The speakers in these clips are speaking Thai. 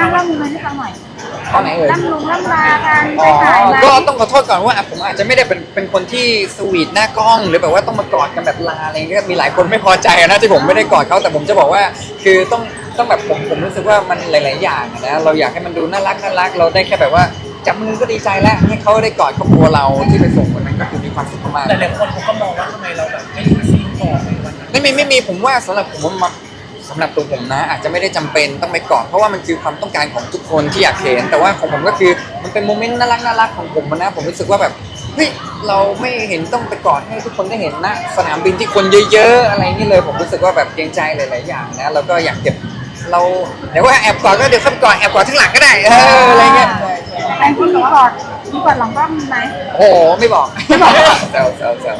นั่งเล่ามีเงินให้ฟังหน่อยตอนไหนเอ่ยล่ำลงล่ำลากันไปอ๋อถ่ายไหมก็ต้องขอโทษก่อนว่าผมอาจจะไม่ได้เป็นเป็นคนที่สวีทหน้ากล้อง หรือแบบว่าต้องมากอดกันแบบลาอะไรเงี้ยมีหลายคนไม่พอใจนะที่ผมไม่ได้กอดเขาแต่ผมจะบอกว่า คือต้องต้องแบบผมผมรู้สึกว่ามันหลาย ๆ อย่างอะนะเราอยากให้มันดูน่ารักน่ารักเราได้แค่แบบว่าจับมือก็ดีใจแล้วให้เขาได้กอดครอบครัวเราที่ไปส่งวันนั้นก็คือมีความสุขมากหลายๆคนเขาก็มองว่าทำไมเราแบบไม่ถึงซีนก่อนในวันนั้น ไม่มีไม่มีผมว่าสำหรับผมว่า สำหรับตัวผมนะ อาจจะไม่ได้จำเป็นต้องไปกอดเพราะว่ามันคือความต้องการของทุกคนที่อยากเห็น แต่ว่าของผมก็คือมันเป็นโมเมนต์น่ารักน่ารักของผมนะ ผมรู้สึกว่าแบบเฮ้ยเราไม่เห็นต้องไปกอดให้ทุกคนได้เห็นนะ สนามบินที่คนเยอะๆ อะไรนี่เลยผมรู้สึกว่าแบบเกรงใจหลายๆอย่างนะแล้วก็อยากเก็บเราเดี๋ยวว่าแอบกอดก็เดี๋ยวเข้าไปกอดแอบกอดข้างหลังก็ได้เอออะไรเงี้ย แต่ที่มีกอด มีกอดหลังกล้องมีไหม โอ้โหไม่บอกไม่บอก แซวแซวแซว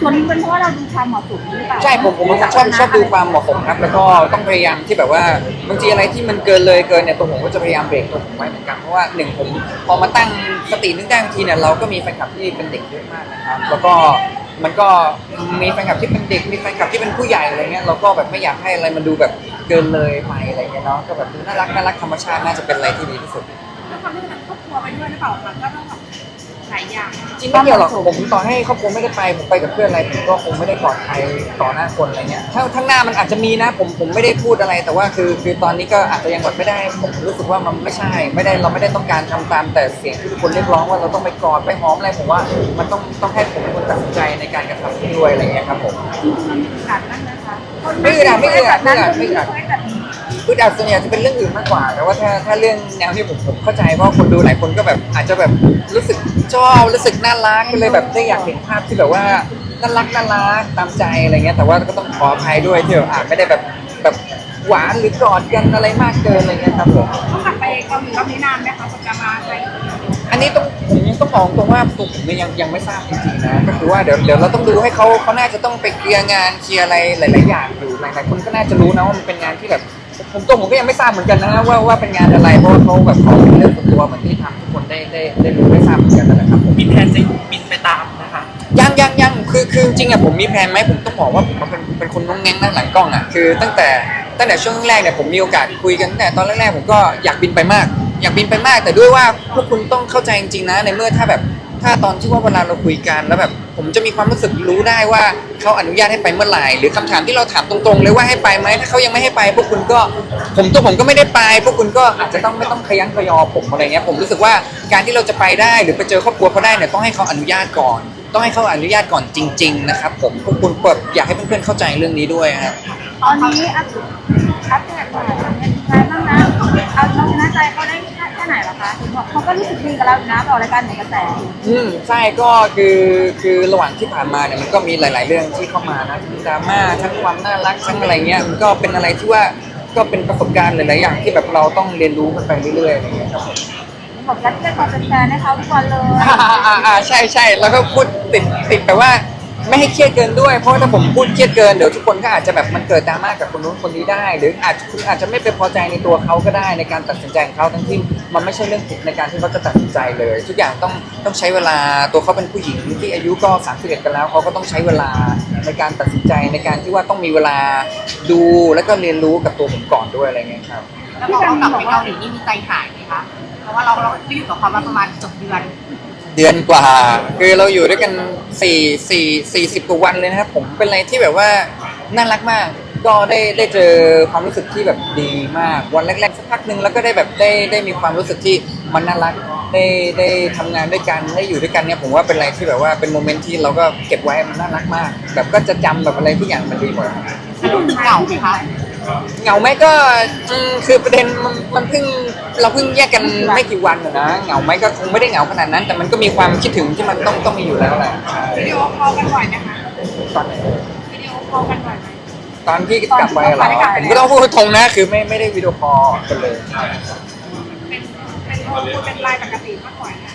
ส่วนนี้เป็นเพราะว่าเราดูความเหมาะสมหรือเปล่าใช่ผมผมผมชอบชอบดูความเหมาะสมครับ แล้วก็ต้องพยายามที่แบบว่าบางทีอะไรที่มันเกินเลยเกินเนี่ยตัวผมก็จะพยายามเบรกตัวผมไว้เหมือนกันเพราะว่าหนึ่งผมพอมาตั้งสตินึกได้บางทีเนี่ยเราก็มีแฟนคลับที่เป็นเด็กเยอะมากนะครับแล้วก็มันก็มีแฟนคลับที่เป็นเด็กมีแฟนคลับที่เป็นผู้ใหญ่อะไรเงี้ยเราก็แบบไม่อยากให้อะไรมันดูแบบเกินเลยไปอะไรเงี้ยเนาะก็แบบดูน่ารักน่ารักธรรมชาติน่าจะเป็นอะไรที่ดีที่สุด ด้วยความที่เป็นครอบค รัวไปด้วยหรือเปล่าคะก็ต้องแบบหลายอย่างจริงไม่เกี่ยวหรอกผมต่อให้ครอบครัวไม่ได้ไปผมไปกับเพื่อนอะไรผมก็คงไม่ได้กอดใครต่อหน้าคนอะไรเงี้ยถ้าทั้างหน้ามันอาจจะมีนะผมผมไม่ได้พูดอะไร แต่ว่าคือคือตอนนี้ก็อาจจะยังกดไม่ได้ ผมรู้สึกว่ามันไม่ใช่ ไม่ได้เราไม่ได้ต้องการทำตามแต่เสียงที่ทุกคนเรียกร้องว่าเราต้องไปกอดไปหอมอะไรผมว่ามันต้องต้องให้ผมเป็นคนตัดสินใจในการกระทำด้วยอะไรเงี้ยครับผม จริงๆมันมีโอกาสนั่นนะคะไม่อึดอัดไม่อึดอัดไม่อึดอัดไม่อึดอัดไม่แบ บนี้คืออาจส่วนใหญ่จะเป็นเรื่องอื่นมากกว่า แต่ว่าถ้าถ้าเรื่องแนวที่ผมผมเข้าใจเพราะคนดูหลายคนก็แบบอาจจะแบบรู้สึกชอบรู้สึกน่ารักก็เลยแบบได้อยากเห็นภาพที่แบบว่าน่ารักน่ารักตามใจอะไรเงี้ย แต่ว่าก็ต้องขออภัยด้วยที่แบบอาจไม่ได้แบบแบบหวานหรือกอดกันอะไรมากเกินอะไรเงี้ยครับผมต้องกลับไปเกาหลีรอบนี้นานไหมคะกว่าจะมาไทยอันนี้ต้องผมยังต้องมองตรงว่าตัวผมเนี่ยยังยังไม่ทราบจริงๆนะก็คือว่าเดี๋ยวเดี๋ยวเราต้องดูให้เขาเขาน่าจะต้องไปเคลียร์งานเคลียร์อะไรหลาย ๆ อย่างอยู่หลายๆคนก็น่าจะรู้นะว่ามันเป็นงานที่แบบ ผมตัวผมก็ยังไม่ทราบเหมือนกันนะว่าว่าเป็นงานอะไรเพราะว่าเขาแบบขอเป็นเรื่องส่วนตัวเหมือนที่ทำทุกคนได้ได้ได้รู้ได้ทราบเหมือนกันนั่นแหละครับผมมีแผนจะบินไปตามนะคะยังยังยังคือคือจริงๆอะผมมีแผนไหมผมต้องบอกว่าผมเป็นเป็นคนน้องแง้งนั่งหลังกล้องอะคือตั้งแต่ตั้งแต่ช่วงแรกเนี่ยผมมีโอกาสคุยกันตั้งแต่ตอนแรกๆผมก็อยากบินไปมาก อยากบินไปมาก แต่ด้วยว่าพวกคุณต้องเข้าใจจริงๆนะในเมื่อถ้าแบบถ้าตอนที่ว่าเวลาเราคุยกันแล้วแบบ ผมจะมีความรู้สึกรู้ได้ว่าเขาอนุญาตให้ไปเมื่อไหร่หรือคำถามที่เราถามตรงๆ เลยว่าให้ไปไหมถ้าเขายังไม่ให้ไป พวกคุณก็ ผมตัวผมก็ไม่ได้ไป พวกคุณก็อาจจะต้องไม่ต้องขยันขยอผมอะไรเงี้ยผมรู้สึกว่าการที่เราจะไปได้หรือไปเจอครอบครัวเขาได้เนี่ยต้องให้เขาอนุญาตก่อน ต้องให้เขาอนุญาตก่อนจริง ๆ นะครับ ผมพวกคุณเปิดอยากให้เพื่อนๆเข้าใจเรื่องนี้ด้วยครับตอนนี้อัพอัพเดตหน่อยเป็นไงบ้างนะเอาน้องชนะใจเขาได้ ค่ไหนหรอคะถึงบอกเขาก็รู้สึกดีกับเราอยู่นะต่อรายการในกระแสอืมใช่ก็คือคือระหว่างที่ผ่านมาเนี่ยมันก็มีหลาย ๆ เรื่องที่เข้ามานะทั้งดราม่าทั้งความน่ารักทั้งอะไรเงี้ยมันก็เป็นอะไรที่ว่าก็เป็นประสบการณ์หลาย ๆ อย่างที่แบบเราต้องเรียนรู้กันไปเรื่อย ๆ อะไรเงี้ยครับผมบอกยัดเยียดความเป็นแฟนให้เขาทุกวันเลยอ่าอ่าอ่าใช่ใช่แล้วก็พูดติดติดแต่ว่า ไม่ให้เครียดเกินด้วย เพราะถ้าผมพูดเครียดเกินเดี๋ยวทุกคนก็อาจจะแบบมันเกิดดราม่ากับคนนู้นคนนี้ได้ หรืออาจคุณอาจจะไม่ไปพอใจในตัวเขาก็ได้ในการตัดสินใจของเขาทั้งที่มันไม่ใช่เรื่องผิดในการที่เขาจะตัดสินใจเลย ทุกอย่างต้องต้องใช้เวลาตัวเขาเป็นผู้หญิงที่อายุก็31กันแล้วเขาก็ต้องใช้เวลาในการตัดสินใจในการที่ว่าต้องมีเวลาดูแล้วก็เรียนรู้กับตัวผมก่อนด้วยอะไรเงี้ยครับ แล้วพอเรากลับไปเกาหลีนี่มีใจหายไหมคะ เพราะว่าเราเราอยู่กับเขามาประมาณเกือบเดือน เดือนกว่า คือเราอยู่ด้วยกันสี่สี่สี่สิบกว่าวันเลยนะครับ ผมเป็นอะไรที่แบบว่าน่ารักมาก ก็ได้ได้เจอความรู้สึกที่แบบดีมาก วันแรกๆสักพักหนึ่งแล้วก็ได้แบบได้ได้มีความรู้สึกที่มันน่ารัก ได้ได้ทำงานด้วยกันได้อยู่ด้วยกันเนี่ยผมว่าเป็นอะไรที่แบบว่าเป็นโมเมนต์ที่เราก็เก็บไว้มันน่ารักมาก แบบก็จะจำแบบอะไรทุกอย่างมันดีหมดรู้สึกเหงาไหมคะ เหงาไหมก็อืมคือประเด็นมันมันเพิ่งเราเพิ่งแยกกันไม่กี่วันอะนะเหงาไหมก็คงไม่ได้เหงาขนาดนั้น แต่มันก็มีความคิดถึงที่มันต้องต้องมีอยู่แล้วแหละวิดีโอคอลกันบ่อยไหมคะตอนไหนวิดีโอคอลกันบ่อยไหมตอนที่กลับไปเหรอผมก็ต้องพูดตรงนะคือไม่ไม่ได้วิดีโอคอลกันเลยเป็นเป็นโทรคุยเป็นไลน์ปกติมากกว่านะ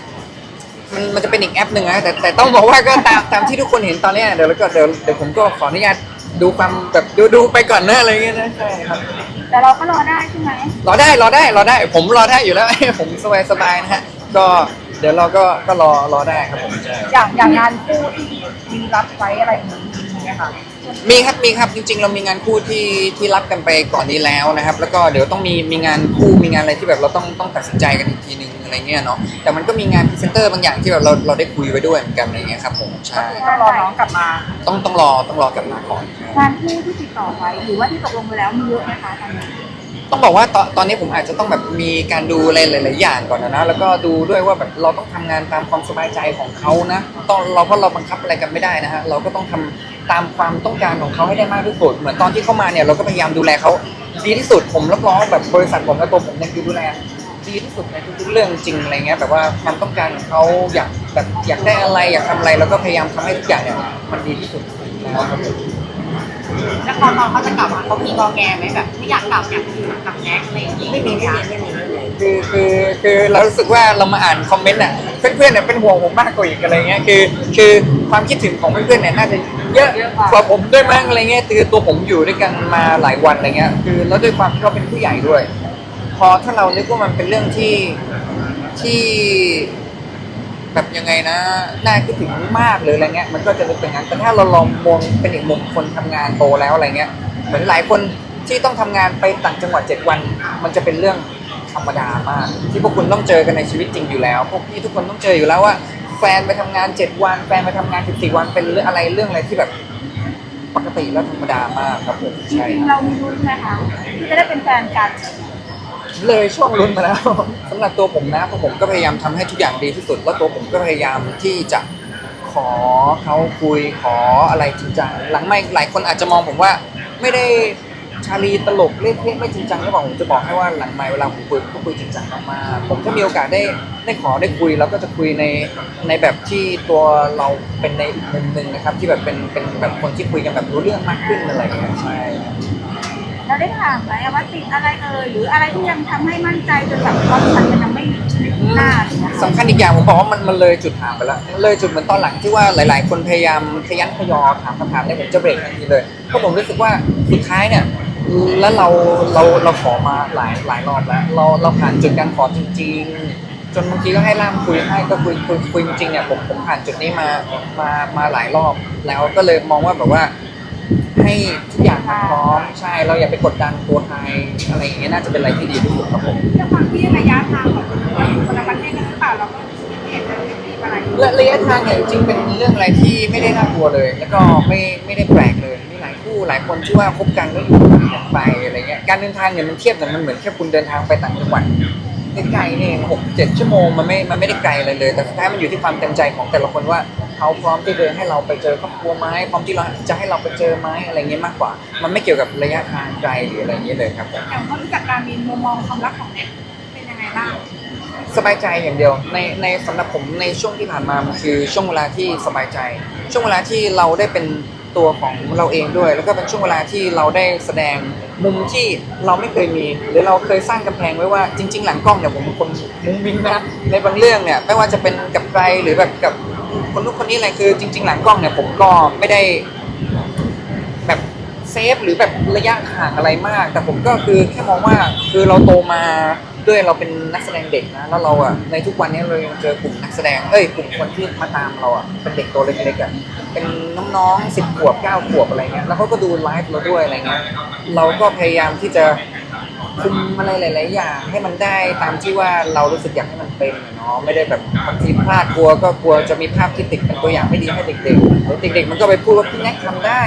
มันมันจะเป็นอีกแอปหนึ่งนะแต่แต่ต้องบอกว่าก็ตามตามที่ทุกคนเห็นตอนเนี้ยเดี๋ยวแล้วก็เดี๋ยวเดี๋ยวผมก็ขออนุญาต ดูความแบบดูดูไปก่อนนะอะไรเงี้ยนะใช่ครับแต่เราก็รอได้ใช่ไหมรอได้รอได้รอได้ ผมรอได้อยู่แล้ว ผมสบายสบายนะฮะก็เดี๋ยวเราก็ก็รอรอได้ครับผมอย่างอย่างงานคู่ที่มีรับไว้อะไรอย่างนี้มีไหมคะมีครับมีครับจริง ๆ เรามีงานคู่ที่ที่รับกันไปก่อนนี้แล้วนะครับ แล้วก็เดี๋ยวต้องมีมีงานคู่มีงานอะไรที่แบบเราต้องต้องตัดสินใจกันอีกทีนึง อะไรเงี้ยเนาะแต่มันก็มีงานพรีเซนเตอร์บางอย่างที่แบบเราเราได้คุยไว้ด้วยเหมือนกันอะไรเงี้ยครับผมใช่ต้องรอน้องกลับมา ต้องต้องรอต้องรอกลับมาก่อนงานคู่ที่ติดต่อไว้หรือว่าที่ตกลงไปแล้วมีเยอะไหมคะตอนนี้ต้องบอกว่าตอนตอนนี้ผมอาจจะต้องแบบมีการดูอะไรหลาย ๆ อย่างก่อนนะนะแล้วก็ดูด้วยว่าแบบเราต้องทำงานตามความสบายใจของเขานะต้องเราเพราะเราบังคับอะไรกันไม่ได้นะฮะเราก็ต้องทำตามความต้องการของเขาให้ได้มากที่สุดเหมือนตอนที่เข้ามาเนี่ยเราก็พยายามดูแลเขาดีที่สุดผมรับรองว่าแบบบริษัทผมและตัวผมเนี่ยคือดูแล ดีที่สุดในทุกๆเรื่องจริงอะไรเงี้ยแบบว่าความต้องการของเขาอยากแบบอยากได้อะไรอยากทำอะไรแล้วก็พยายามทำให้ทุกอย่างเนี่ยมันดีที่สุดแล้วครับผมแล้วพอน้องเขาจะกลับมาเขามีงอแงไหมแบบไม่อยากกลับอยากอยู่กับแน็กอะไรอย่างงี้ไม่มีไม่มีไม่มีคือคือคือเรารู้สึกว่าเรามาอ่านคอมเมนต์อะเพื่อนๆเนี่ยเป็นห่วงผมมากกว่าอีกอะไรเงี้ยคือ คือความคิดถึงของเพื่อนๆเนี่ยน่าจะเยอะกว่าผมด้วยมั้งอะไรเงี้ยคือตัวผมอยู่ด้วยกันมาหลายวันอะไรเงี้ยคือแล้วด้วยความที่เขาเป็นผู้ใหญ่ด้วย พอถ้าเรานึกว่ามันเป็นเรื่องที่ที่แบบยังไงนะน่าคิดถึงมากเลยอะไรเงี้ย มันก็จะนึกเป็นงั้นแต่ถ้าเราลองมองเป็นอีกมุมคนทำงานโตแล้วอะไรเงี้ย เหมือนหลายคนที่ต้องทำงานไปต่างจังหวัดเจ็ดวัน มันจะเป็นเรื่องธรรมดามาก ที่พวกคุณต้องเจอกันในชีวิตจริงอยู่แล้ว พวกพี่ทุกคนต้องเจออยู่แล้วว่า แฟนไปทำงานเจ็ดวัน แฟนไปทำงานสิบสี่วันเป็นเรื่องอะไรเรื่องอะไรที่แบบปกติและธรรมดามากครับผมจริใช่งๆเรามีลุ้นไหมคะที่จะได้เป็นแฟนกัน เลยช่วงลุ้นมาแล้วสำหรับตัวผมนะเพราะผมก็พยายามทำให้ทุกอย่างดีที่สุดแล้วตัวผมก็พยายามที่จะขอเขาคุยขออะไรจริงจังหลังไม่หลายคนอาจจะมองผมว่าไม่ได้ชาลีตลกเล่นเล่นไม่จริงจังหรือเปล่าผมจะบอกให้ว่าหลังไม่เวลาผมคุยก็คุยจริงจังมากๆผมถ้ามีโอกาสได้ได้ขอได้คุยแล้วก็จะคุยในในแบบที่ตัวเราเป็นในอีกมุมหนึ่งนะครับ ที่แบบเป็นเป็นแบบคนที่คุยกันแบบรู้เรื่องมากขึ้นอะไรอย่างเงี้ยใช่ เราได้ถามไหมว่าติดอะไรเอ่ยหรืออะไรที่ยังทำให้มั่นใจจนแบบความสัมพันธ์มันยังไม่หน้าอะไรอย่างเงี้ยสำคัญอีกอย่างผมบอกว่ามันมันเลยจุดถามไปแล้วมันเลยจุดเหมือนตอนหลังที่ว่าหลาย ๆ คนพยายามขยันขยอถามคำถามเนี่ยผมจะเบรกทันทีเลยเพราะผมรู้สึกว่าสุดท้ายเนี่ยแล้วเราเราเราขอมาหลายหลายรอบแล้ว เราเราผ่านจุดการขอจริง ๆ จนบางทีก็ให้ล่ามคุยให้ก็คุยคุยคุยจริงๆเนี่ยผมผมผ่านจุดนี้มามามาหลายรอบ แล้วก็เลยมองว่าแบบว่า ให้ทุกอย่างมันพร้อมใช่เราอย่าไปกดดันตัวใครอะไรอย่างเงี้ยน่าจะเป็นอะไรที่ดีที่สุดครับผมด้วยความที่ระยะทางของเราอยู่คนละประเทศกันหรือเปล่าเราก็ไม่เห็นจะรีบอะไรและระยะทางเนี่ยจริงๆเป็นเรื่องอะไรที่ไม่ได้น่ากลัวเลย แล้วก็ไม่ไม่ได้แปลกเลยมีหลายคู่หลายคนที่ว่าคบกันก็อยู่กันไปอะไรเงี้ยการเดินทางเนี่ยมันเทียบกันมันเหมือนแค่คุณเดินทางไปต่างจังหวัดไกลๆนี่หกเจ็ดชั่วโมงมันไม่มันไม่ได้ไกลเลยเลย แต่สุดท้ายมันอยู่ที่ความเต็มใจของแต่ละคนว่า เขาพร้อมที่เดินให้เราไปเจอครอบครัวไหมพร้อมที่เราจะให้เราไปเจอไหมอะไรเงี้ยมากกว่า มันไม่เกี่ยวกับระยะทางไกลหรืออะไรเงี้ยเลยครับอย่างเขารู้จักการมีมุมมองความรักของแน็กเป็นยังไงบ้างสบายใจอย่างเดียวในในสำหรับผมในช่วงที่ผ่านมามันคือช่วงเวลาที่สบายใจ ช่วงเวลาที่เราได้เป็นตัวของเราเองด้วย แล้วก็เป็นช่วงเวลาที่เราได้แสดงมุมที่เราไม่เคยมี หรือเราเคยสร้างกำแพงไว้ว่าจริง ๆ หลังกล้องเนี่ยผมเป็นคนมุ้งมิ้งนะในบางเรื่องเนี่ยไม่ว่าจะเป็นกับใครหรือแบบกับ คนนู้นคนนี้อะไรคือจริง ๆ หลังกล้องเนี่ยผมก็ไม่ได้แบบเซฟหรือแบบระยะห่างอะไรมาก แต่ผมก็คือแค่มองว่าคือเราโตมาด้วยเราเป็นนักแสดงเด็กนะแล้วเราอะในทุกวันนี้เรายังเจอกลุ่มนักแสดงเอ้ยกลุ่มคนที่มาตามเราอะเป็นเด็กตัวเล็กๆอะเป็นน้องๆสิบขวบเก้าขวบอะไรเงี้ยแล้วเขาก็ดูไลฟ์เราด้วยอะไรเงี้ยเราก็พยายามที่จะ คุมอะไรหลาย ๆ อย่าง ให้มันได้ตามที่ว่าเรารู้สึกอยากให้มันเป็นอะเนาะไม่ได้แบบบางทีพลาดกลัวก็กลัวจะมีภาพที่ติดเป็นตัวอย่างไม่ดีให้เด็กๆเด็ก ๆ มันก็ไปพูดว่าพี่แน็กทำได้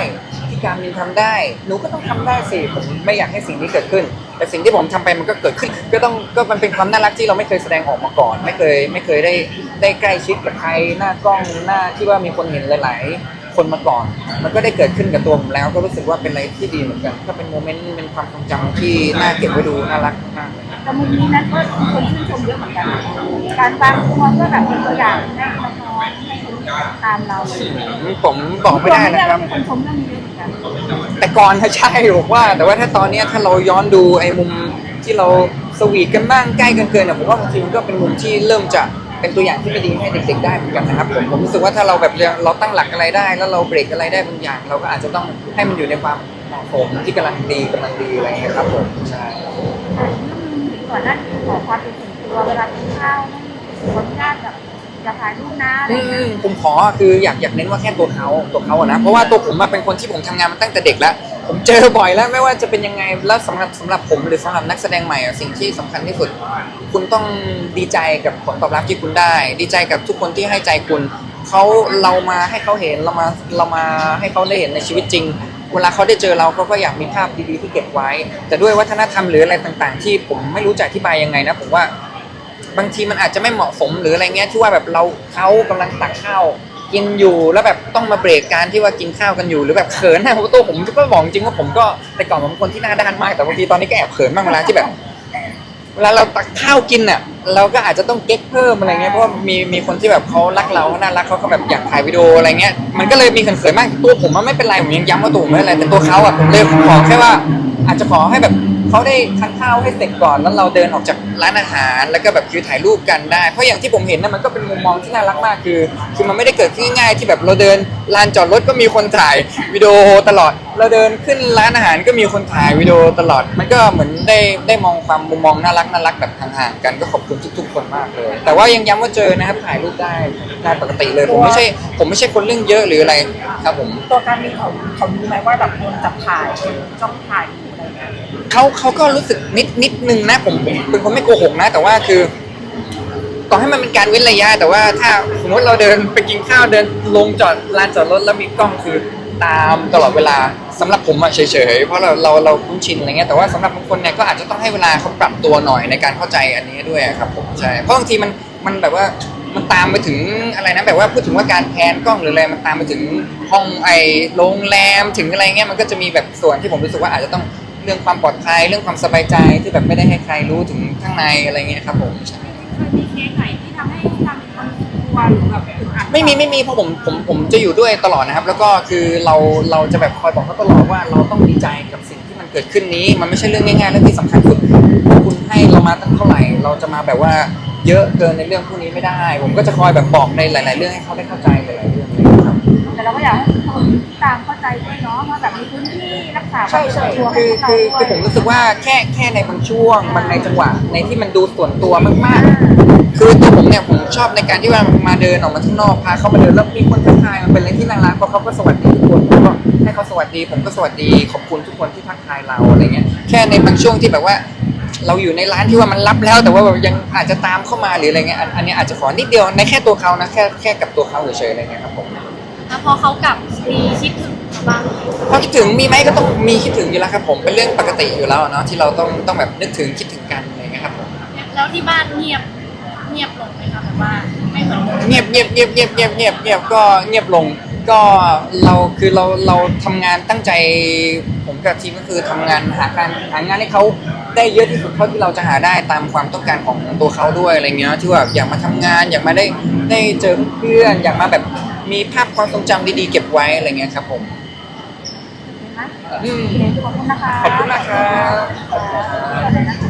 ที่การมินทำได้ หนูก็ต้องทำได้สิผมไม่อยากให้สิ่งนี้เกิดขึ้น แต่สิ่งที่ผมทำไปมันก็เกิดขึ้น ก็ต้องก็มันเป็นความน่ารักที่เราไม่เคยแสดงออกมาก่อน ไม่เคยไม่เคยได้ได้ใกล้ชิดกับใครหน้ากล้องหน้าที่ว่ามีคนเห็นหลาย ๆ คนมาก่อน มันก็ได้เกิดขึ้นกับตัวผมแล้ว ก็รู้สึกว่าเป็นอะไรที่ดีเหมือนกัน ก็เป็นโมเมนต์เป็นความทรงจำที่น่าเก็บไว้ดูน่ารักมากเลยแต่มุมนี้นั้นก็มีคนชื่นชมเยอะเหมือนกัน การวางตัวเพื่อแบบเป็นตัวอย่างให้น้องๆให้คนที่ตามเราเลยผมบอกไม่ได้นะครับมีคนชมเรื่องนี้เยอะเหมือนกันแต่ก่อนถ้าใช่บอกว่า แต่ว่าถ้าตอนเนี้ยถ้าเราย้อนดูไอ้มุมที่เราสวีทกันบ้างใกล้กันเกินเนี่ยผมว่าบางทีมันก็เป็นมุมที่เริ่มจะ เป็นตัวอย่างที่ไม่ดีให้เด็กๆได้เหมือนกันนะครับผมผมรู้สึกว่าถ้าเราแบบเราตั้งหลักอะไรได้ แล้วเราเบรกอะไรได้บางอย่าง เราก็อาจจะต้องให้มันอยู่ในความเหมาะสมที่กำลังดีกำลังดีอะไรอย่างเงี้ยครับผมใช่ก่อนหน้านี้ขอความเป็นส่วนตัวเวลากินข้าวไม่มีขออนุญาตแบบอย่าถ่ายรูปนะอะไรอืเงี้ยมผมขอคืออยากอยากเน้นว่าแค่ตัวเขาตัวเขาอะนะเพราะว่าตัวผมอะเป็นคนที่ผมทำงานมาตั้งแต่เด็กแล้ว ผมเจอบ่อยแล้วไม่ว่าจะเป็นยังไงแล้วสำหรับสำหรับผมหรือสำหรับนักแสดงใหม่อะสิ่งที่สำคัญที่สุด คุณต้องดีใจกับผลตอบรับที่คุณได้ ดีใจกับทุกคนที่ให้ใจคุณเขาเรามาให้เขาเห็นเรามาเรามาให้เขาได้เห็นในชีวิตจริง เวลาเขาได้เจอเราเขาก็อยากมีภาพดีๆที่เก็บไว้ แต่ด้วยวัฒนธรรมหรืออะไรต่างๆ ที่ผมไม่รู้จะอธิบายยังไงนะผมว่าบางทีมันอาจจะไม่เหมาะสมหรืออะไรเงี้ยที่ว่าแบบเราเขากำลังตักข้าว กินอยู่แล้วแบบต้องมาเบรกการที่ว่ากินข้าวกันอยู่หรือแบบเขินนะผมตัวผมก็บอกจริงว่าผมก็แต่ก่อนผมเป็นคนที่หน้าด้านมากแต่บางทีตอนนี้ก็แอบเขินบ้างเวลาที่แบบเวลาเราตักข้าวกินอะเราก็อาจจะต้องเก๊กเพิ่มอะไรเงี้ยเพราะมีมีคนที่แบบเขารักเราเขาน่ารักเขาก็แบบอยากถ่ายวิดีโออะไรเงี้ยมันก็เลยมีเขินๆมากตัวผมมันไม่เป็นไรผมยังย้ำว่าตัวผมไม่เป็นไรแต่ตัวเขาอะผมเลยขอแค่ว่า อาจจะขอให้แบบ เขาได้ทานข้าวให้เสร็จก่อนแล้วเราเดินออกจากร้านอาหาร แล้วก็แบบคือถ่ายรูปกันได้ เพราะอย่างที่ผมเห็นนะมันก็เป็นมุมมองที่น่ารักมากคือ คือมันไม่ได้เกิดขึ้นง่ายๆที่แบบเราเดินลานจอดรถก็มีคนถ่ายวิดีโอตลอด เราเดินขึ้นร้านอาหารก็มีคนถ่ายวิดีโอตลอด มันก็เหมือนได้ได้มองความมุมมองน่ารักน่ารักแบบห่างๆกันก็ขอบคุณทุกๆคนมากเลย แต่ว่ายังย้ำว่าเจอนะครับถ่ายรูปได้ได้ปกติเลยผมไม่ใช่ผมไม่ใช่คนเรื่องเยอะหรืออะไรครับผมตัวการมีเขาเขารู้ไหมว่าแบบโดนจับถ่ายจ้องถ่าย เขาเขาก็รู้สึกนิดนิดนึงนะผมผมเป็นคนไม่โกหกนะ แต่ว่าคือต่อให้มันเป็นการเว้นระยะ แต่ว่าถ้าสมมติเราเดินไปกินข้าวเดินลงจอดลานจอดรถแล้วมีกล้องคือตามตลอดเวลาสำหรับผมอะเฉยๆเพราะเราเราเราคุ้นชินอะไรเงี้ยแต่ว่าสำหรับบางคนเนี่ยก็อาจจะต้องให้เวลาเขาปรับตัวหน่อยในการเข้าใจอันนี้ด้วยครับผมใช่เพราะบางทีมันมันแบบว่ามันตามไปถึงอะไรนะแบบว่าพูดถึงว่าการแพนกล้องหรืออะไรมันตามไปถึงห้องไอโรงแรมถึงอะไรเงี้ยมันก็จะมีแบบส่วนที่ผมรู้สึกว่าอาจจะต้อง เรื่องความปลอดภัยเรื่องความสบายใจที่แบบไม่ได้ให้ใครรู้ถึงข้างในอะไรเงี้ยครับผมใช่เคยมีเคสไหนที่ทำให้ทำคนกลัวหรือแบบอึดอัดไม่มีไม่มีเพราะผมผมผมจะอยู่ด้วยตลอดนะครับ แล้วก็คือเราเราจะแบบคอยบอกเขาตลอดว่าเราต้องดีใจกับสิ่งที่มันเกิดขึ้นนี้ มันไม่ใช่เรื่องง่ายๆเรื่องที่สำคัญสุดคุณให้เรามาตั้งเท่าไหร่ เราจะมาแบบว่าเยอะเกินในเรื่องพวกนี้ไม่ได้ ผมก็จะคอยแบบบอกในหลาย ๆ เรื่องให้เขาได้เข้าใจหลายๆเรื่องเลยครับ แต่เราก็อยากให้คนตามเข้าใจด้วยเนาะว่าแบบมีพื้นที่รักษาใช่ใช่ตัวให้คือพวกเราคือด้วยคือผมรู้สึกว่าแค่แค่ในบางช่วงมันในจังหวะในที่มันดูส่วนตัวมากๆ คือตัวผมเนี่ยผมชอบในการที่ว่ามาเดินออกมาข้างนอกพาเขามาเดินแล้วมีคนทักทายมันเป็นอะไรที่น่ารักเพราะเขาก็สวัสดีทุกคนผมก็ให้เขาสวัสดี ผมก็สวัสดีขอบคุณทุกคนที่ทักทายเราอะไรเงี้ยแค่ในบางช่วงที่แบบว่า เราอยู่ในร้านที่ว่ามันรับแล้วแต่ว่าแบบยังอาจจะตามเข้ามาหรืออะไรเงี้ยอันอันนี้อาจจะขอนิดเดียวในแค่ตัวเขานะแค่แค่กับตัวเขาเฉยๆอะไรเงี้ยครับผม แล้วพอเขากลับมีคิดถึงเขาบ้างไหมพอคิดถึงมีไหมก็ต้องมีคิดถึงอยู่แล้วครับผมเป็นเรื่องปกติอยู่แล้วเนาะที่เราต้องต้องแบบนึกถึงคิดถึงกันอะไรเงี้ยครับผมแล้วที่บ้านเงียบเงียบลงไหมคะแบบว่าไม่เหมือนเดิมเงียบเงียบเงียบเงียบเงียบเงียบเงียบก็เงียบลงก็เราคือเราเราทำงานตั้งใจผมกับทีมก็คือทำงานหาการหางานให้เขาได้เยอะที่สุดเท่าที่เราจะหาได้ตามความต้องการของตัวเขาด้วยอะไรเงี้ยที่ว่าอยากมาทำงานอยากมาได้ได้เจอเพื่อนอยากมาแบบ มีภาพความทรงจำดีๆเก็บไว้อะไรเงี้ยครับผมนะอืม ขอบคุณนะคะ ขอบคุณมากครับ